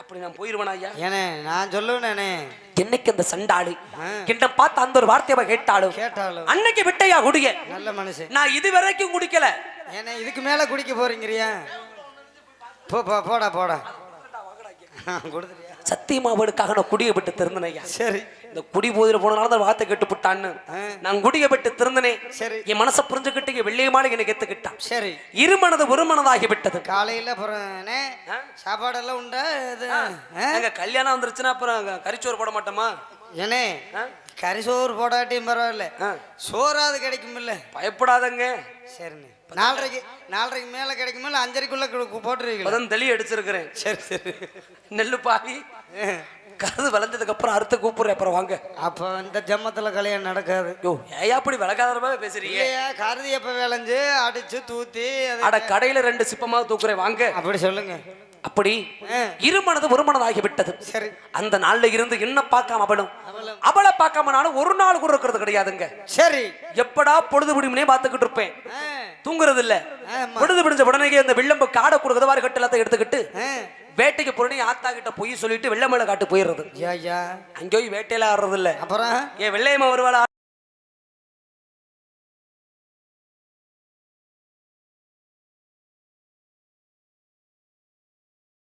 அப்படி நான் போயிருவேனா ஐயா? ஏனே நான் சொல்லுவேனே. என்னைக்கு அந்த சண்டாளு. என்ன பார்த்து அந்த ஒரு வார்த்தையை கேட்டாலும் கேட்டாலும் அன்னைக்கு விட்டையா குடிய? நல்ல மனுஷன். நான் இது வரைக்கும் குடிக்கல. ஏனே இதுக்கு மேல குடிக்க போறீங்கறியா? போ போ போடா போடா. கொடுத்துறியா சத்தியமா அவனுக்காக நான் குடிய விட்டு திருந்தனே ஐயா. சரி. இந்த குடி போதில போனனால தான் வார்த்தை கெட்டு புட்டான்னு. நான் குடிய விட்டு திருந்தனே சரி. என் மனசை புரிஞ்சுக்கிட்டு இங்க வெள்ளையமான எனக்கு எத்துக்கிட்டான் சரி. இரு மனது ஒரு மனதாகி விட்டது காலையில? சாப்பாடெல்லாம் உண்டா? எங்க கல்யாணம் வந்துருச்சுன்னா அப்புறம் அங்க கறிச்சோறு போட மாட்டோமா? ஏனே ஆ? கறி சோறு போடாட்டியும் பரவாயில்ல. ஆ. சோறாவது கிடைக்குமில்ல. பயப்படாதங்க. சரிண்ணே. நாலரைக்கு நாலரைக்கு மேல கிடைக்குமில்ல அஞ்சரைக்குள்ள கு- போட்டுருவீங்களா. இப்பதான் தெளி அடிச்சிருக்கிறேன் சரி சரி. நெல்லு பாவி. கருது வளர்ந்ததுக்கு அப்புறம் அறுத்து கூப்பிடுறேன். அப்புறம் வாங்க. அப்போ இந்த ஜம்மத்துல கல்யாணம் நடக்காது. யோ ஏயா அப்படி விளக்காதரமா பேசுறீங்க. கருதி எப்ப விளைஞ்சு அடிச்சு தூத்தி அட கடையில ரெண்டு சிப்பமா தூக்குறேன். வாங்க. அப்படி சொல்லுங்க. அப்படி ஆ. இரு மனது ஒரு மனதாகி விட்டது சரி. அந்த நாள்ல இருந்து என்ன பார்க்காம அவளும்? அவளை பார்க்காம நானும் ஒரு நாள் கூட இருக்கிறது கிடையாதுங்க. சரி. எப்படா பொழுது விடுமுனே பார்த்துக்கிட்டு இருப்பேன். தூங்குறது இல்ல. பொழுது விடிஞ்ச உடனே இந்த வில்லம்பு காடை கொடுக்குறது வாரி கட்டு எல்லாத்தையும் எடுத்துக்கிட்டு. வேட்டைக்கு போறேன்னு ஆத்தா கிட்ட போய் சொல்லிட்டு வெள்ளை மேல காட்டு போயிடுறது. யா யா. அங்கேயும் வேட்டையில ஆடுறது இல்ல அப்புறம்? ஏன் வெள்ளையம்மா வருவாளா?